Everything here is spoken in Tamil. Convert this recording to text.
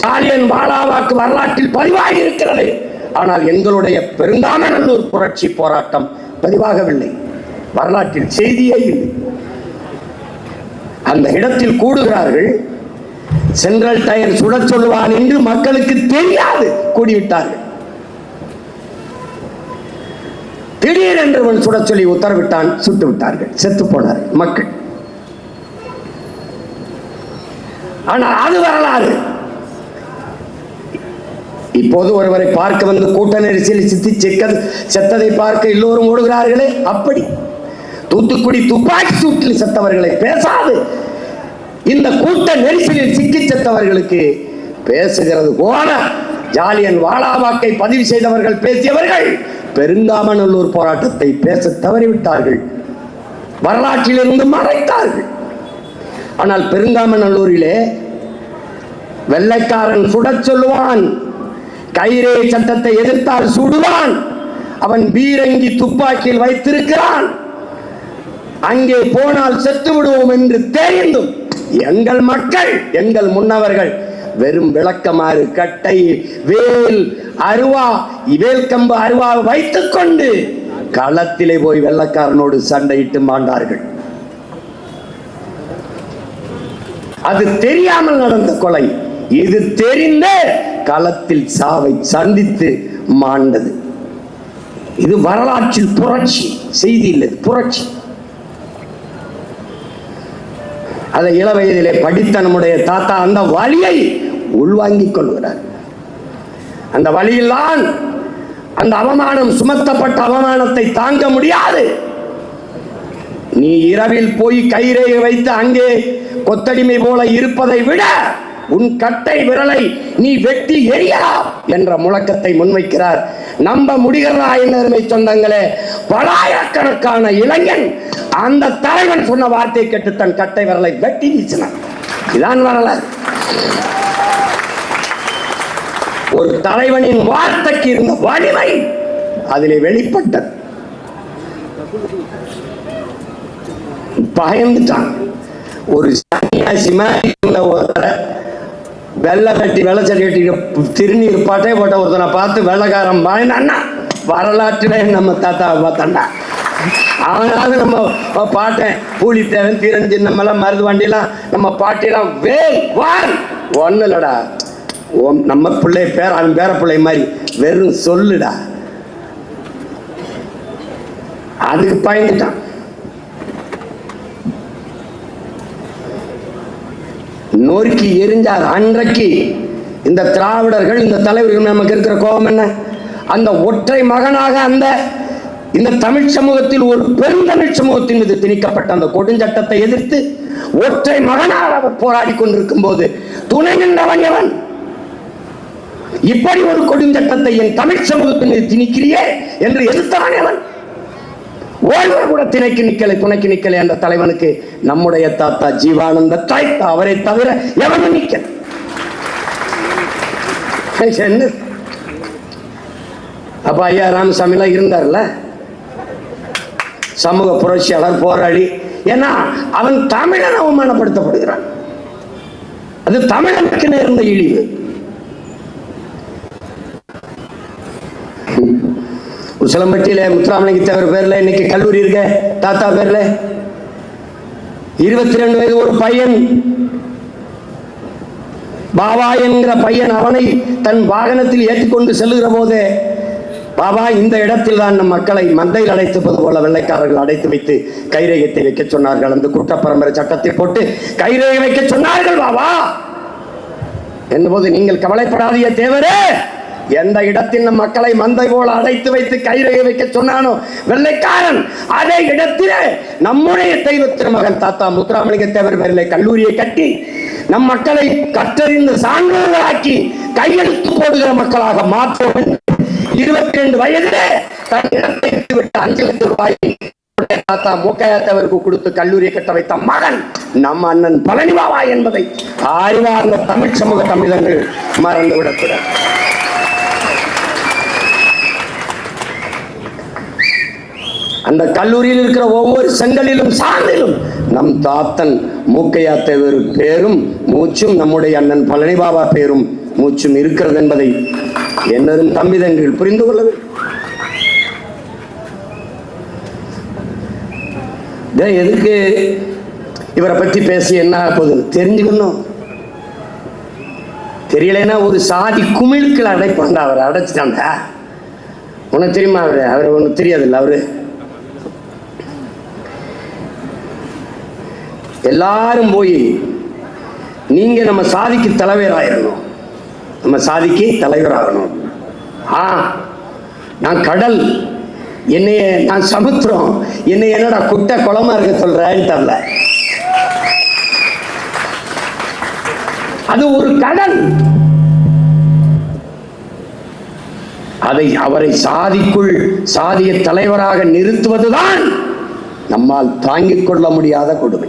ஜாலியன் வாலாவாக்கு வரலாற்றில் பதிவாகி இருக்கிறது. ஆனால் எங்களுடைய பெருந்தாமநல்லூர் புரட்சி போராட்டம் பதிவாகவில்லை. வரலாற்றில் செய்தியே இல்லை. அந்த இடத்தில் கூடுகிறார்கள் சென்ட்ரல் டயர் சுடச் சொல்லுவான் என்று மக்களுக்கு தெரியாது கூடிவிட்டார்கள். திடீரென்று அவன் சுட சொல்லி உத்தரவிட்டான் சுட்டு விட்டார்கள் செத்து போனார்கள் மக்கள். ஆனால் அது வரலாறு. இப்போது ஒருவரை பார்க்க வந்து கூட்ட நெரிசலில் சித்தி செக்க செத்ததை பார்க்க எல்லோரும் ஓடுகிறார்களே? அப்படி. தூத்துக்குடி துப்பாக்கி சூட்டில் செத்தவர்களை பேசாது. இந்த கூட்ட நெரிசலில் சிக்கி செத்தவர்களுக்கு பேசுகிறது போல. ஜாலியன் வாலாவாக்கை பதிவு செய்தவர்கள் பேசியவர்கள் பெருந்தாமநல்லூர் போராட்டத்தை பேச தவறிவிட்டார்கள். வரலாற்றிலிருந்து மறைத்தார்கள். ஆனால் பெருந்தாமநல்லூரிலே வெள்ளைக்காரன் சுடச் சொல்லுவான். கைரே சட்டத்தை எதிர்த்தால் சுடுவான். அவன் பீரங்கி துப்பாக்கியில் வைத்திருக்கிறான். அங்கே போனால் செத்து விடுவோம் என்று தெரிந்தும் எங்கள் மக்கள் எங்கள் முன்னவர்கள் வெறும் விளக்கமாறு கட்டை வேல் அருவா வேல் கம்பு அருவா வைத்துக் கொண்டு களத்திலே போய் வெள்ளக்காரனோடு சண்டையிட்டு மாண்டார்கள். அது தெரியாமல் நடந்த கொலை. இது தெரிந்த களத்தில் சாவை சந்தித்து மாண்டது. இது வரலாற்றில் புரட்சி செய்தி இல்லை புரட்சி. அதை இள வயதிலே படித்த நம்முடைய தாத்தா அந்த வழியை உள்வாங்கிக் கொள்கிறார். அந்த வழியில்தான் அந்த அவமானம் சுமத்தப்பட்ட அவமானத்தை தாங்க முடியாது. நீ இரவில் போய் கயிறை வைத்து அங்கே கொத்தடிமை போல இருப்பதை விட உன் கட்டை விரலை நீ வெட்டி எறியலாம் என்ற முழக்கத்தை முன்வைக்கிறார். நம்ப முடிகிறதா என்ன சொந்தங்களே? பலாயிரக்கணக்கான இளைஞன் அந்த தலைவன் சொன்ன வார்த்தை கேட்டு தன் கட்டை விரலை வெட்டி வீசினான். இதான் வரலாறு. ஒரு தலைவனின் வார்த்தைக்கு இருந்த வலிமை அதிலே வெளிப்பட்டது. பயந்துட்டான். ஒரு சன்னியாசி மாதிரி இருந்த ஒருத்தரை வெள்ளை கட்டி வெள்ளை சட்டை கட்டி திருநீர் பட்டை போட்ட ஒருத்தனை பார்த்து வெள்ளைக்காரன் பயந்தான்னா வரலாற்றிலே நம்ம தாத்தாவை பார்த்தாண்டா. அவனாவது நம்ம பாட்டேன் பூலித்தேவன் தேவன் தீரஞ்சி நம்மலாம் மருது வண்டிலாம் நம்ம பாட்டிலாம் வே வான் ஒன்றும் இல்லடா. நம்ம பிள்ளை பேர் அவன் பேர பிள்ளை மாதிரி வெறும் சொல்லுடா. அதுக்கு பயந்துட்டான். நொறுக்கி எரிஞ்சார் அன்றைக்கு இந்த திராவிடர்கள் இந்த தலைவர்கள் நமக்கு இருக்கிற கோபம் என்ன? அந்த ஒற்றை மகனாக அந்த இந்த தமிழ் சமூகத்தில் ஒரு பெருந்தமிழ் சமூகத்தின் மீது திணிக்கப்பட்ட அந்த கொடுஞ்சட்டத்தை எதிர்த்து ஒற்றை மகனாக அவர் போராடி கொண்டிருக்கும் போது துணை நின்றவன் எவன்? இப்படி ஒரு கொடுஞ்சட்டத்தை என் தமிழ் சமூகத்தின் மீது திணிக்கிறியே என்று எதிர்த்தவன் எவன்? ஓய்வர் கூட திணைக்கு நிக்கலை துணைக்கு நிக்கலை என்ற தலைவனுக்கு நம்முடைய தாத்தா ஜீவானந்த தாய் அவரை தவிர எவனும் நிக்கல. என்ன? அப்ப ஐயா ராமசாமிலாம் இருந்தார்ல? சமூக புரட்சியாளர் போராளி. ஏன்னா அவன் தமிழன் அவமானப்படுத்தப்படுகிறான். அது தமிழனுக்கு நேர்ந்த இழிவு. சிலம்பட்டியில முத்துராமலிங்க தேவர் பேர்ல இன்னைக்கு கல்லூரி இருக்க தாத்தா பேர்ல. இருபத்தி ரெண்டு வயது ஒரு பையன். பாபா என்கிற பையன் அவனை தன் வாகனத்தில் ஏற்றிக்கொண்டு செல்லுகிற போது பாபா இந்த இடத்தில் தான் நம் மக்களை மந்தையில் அடைத்துப்பது போல வெள்ளைக்காரர்கள் அடைத்து வைத்து கைரேகத்தை வைக்க சொன்னார்கள். அந்த குற்ற பரம்பரை சட்டத்தை போட்டு கைரேகை வைக்க சொன்னார்கள் பாபா. என்போது நீங்கள் கவலைப்படாதீங்க தேவரே. எந்த இடத்தில் நம் மக்களை மந்தை போல அடைத்து வைத்து கைரேகை வைக்க சொன்னானோ வெள்ளைக்காரன் அதே இடத்திலே நம்முடைய தெய்வ திருமகன் தாத்தா முத்துராமலிங்க தேவர் பேரிலே கல்லூரியை கட்டி நம் மக்களை கற்றறிந்து சான்றோர்களாக்கி கையெழுத்து போடுகிற மக்களாக மாற்றோம் இருபத்தி ரெண்டு வயதிலே தன் இடத்தை விட்டு அஞ்சு லட்சம் ரூபாய் தாத்தா மூக்கையாத்தவருக்கு கொடுத்து கல்லூரியை கட்ட வைத்த மகன் நம்ம அண்ணன் பழனி என்பதை அறிவார்ந்த தமிழ் சமூக தமிழர்கள் மறந்து அந்த கல்லூரியில் இருக்கிற ஒவ்வொரு செங்கலிலும் சார்ந்திலும் நம் தாத்தன் மூக்கையா தேவர் பேரும் மூச்சும் நம்முடைய அண்ணன் பழனி பாபா பேரும் மூச்சும் இருக்கிறது என்பதை என்னரும் தம்பிதங்கள் புரிந்து கொள்ள வேண்டும். எதுக்கு இவரை பற்றி பேசி என்ன ஆகுது போகுது? தெரிஞ்சுக்கணும். தெரியலைன்னா ஒரு சாதி குமிழுக்கள் அடைப்பாங்க அவரை அடைச்சிட்டாண்டா உனக்கு தெரியுமா அவரு? அவர் உனக்கு தெரியாதுல்ல அவரு? எல்லாரும் போய் நீங்க நம்ம சாதிக்கு தலைவராயிரணும். நம்ம சாதிக்கு தலைவராகணும். ஆ நான் கடல் என்னைய நான் சமுத்திரம் என்னை என்னடா குட்டை குளமா இருக்க சொல்றேன்னு தெரியல. அது ஒரு கடல். அதை அவரை சாதிக்குள் சாதிய தலைவராக நிறுத்துவதுதான் நம்மால் தாங்கிக் கொள்ள முடியாத கொடுமை.